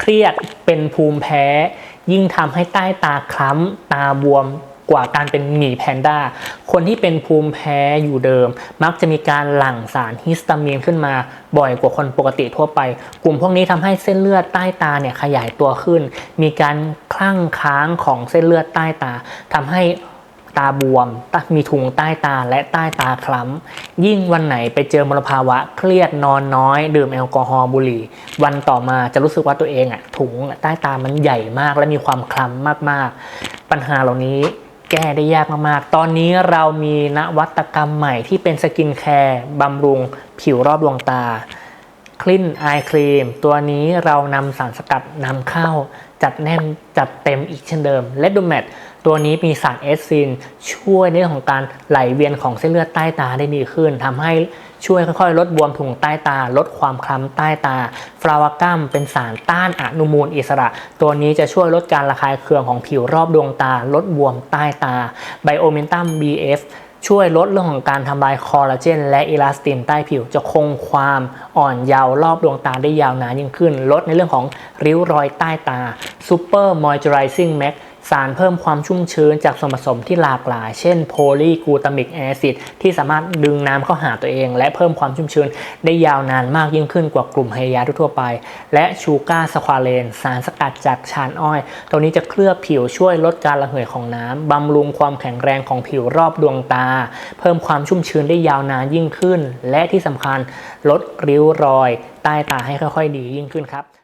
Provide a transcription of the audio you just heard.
เครียดเป็นภูมิแพ้ ยิ่งทำให้ใต้ตาคล้ำตาบวมกว่าการเป็นหมีแพนด้า คนที่เป็นภูมิแพ้อยู่เดิม มักจะมีการหลั่งสารฮิสตามีนขึ้นมาบ่อยกว่าคนปกติทั่วไป กลุ่มพวกนี้ทำให้เส้นเลือดใต้ตาเนี่ยขยายตัวขึ้น มีการคลั่งค้างของเส้นเลือดใต้ตาทำให้ ตาบวมมีถุงใต้ตาและใต้ตาคล้ำ ยิ่งวันไหนไปเจอมลภาวะเครียดนอนน้อย ดื่มแอลกอฮอล์บุหรี่ วันต่อมาจะรู้สึกว่าตัวเองอะถุงใต้ตามันใหญ่มากและมีความคล้ำมากๆ ปัญหาเหล่านี้แก้ได้ยากมากๆ ตอนนี้เรามีนวัตกรรมใหม่ที่เป็นสกินแคร์บำรุงผิวรอบดวงตา คลินไอครีมตัวนี้เรานำสารสกัดนำเข้า จัดแน่นจัดเต็มอีกเช่นเดิมเลดดูแมทตัวนี้มีสารเอสซินช่วยในเรื่องของการไหลเวียนของเส้นเลือดใต้ตาได้ดีขึ้นทำให้ช่วยค่อยๆ ลดบวมถุงใต้ตา ลดความคล้ำใต้ตา ฟลาวากัมเป็นสารต้านอนุมูลอิสระ ตัวนี้จะช่วยลดการระคายเคืองของผิวรอบดวงตา ลดบวมใต้ตาไบโอเมนตัม BF ช่วยลดเรื่องของการทำลายคอลลาเจนและเอลาสตินใต้ผิว จะคงความอ่อนเยาว์รอบดวงตาได้ยาวนานยิ่งขึ้น ลดในเรื่องของริ้วรอยใต้ตา Super Moisturizing Max สารเพิ่มความชุ่มชื้นจากส่วนผสมที่หลากหลาย เช่นโพลีกลูตามิกแอซิดที่สามารถดึงน้ำเข้าหาตัวเอง และเพิ่มความชุ่มชื้นได้ยาวนานมากยิ่งขึ้นกว่ากลุ่มไฮยาทั่วไป และชูการ์สควาเลน สารสกัดจากชานอ้อย ตัวนี้จะเคลือบผิวช่วยลดการระเหยของน้ำบำรุงความแข็งแรงของผิวรอบดวงตา เพิ่มความชุ่มชื้นได้ยาวนานยิ่งขึ้น และที่สำคัญลดริ้วรอย ใต้ตาให้ค่อยๆ ดียิ่งขึ้นครับ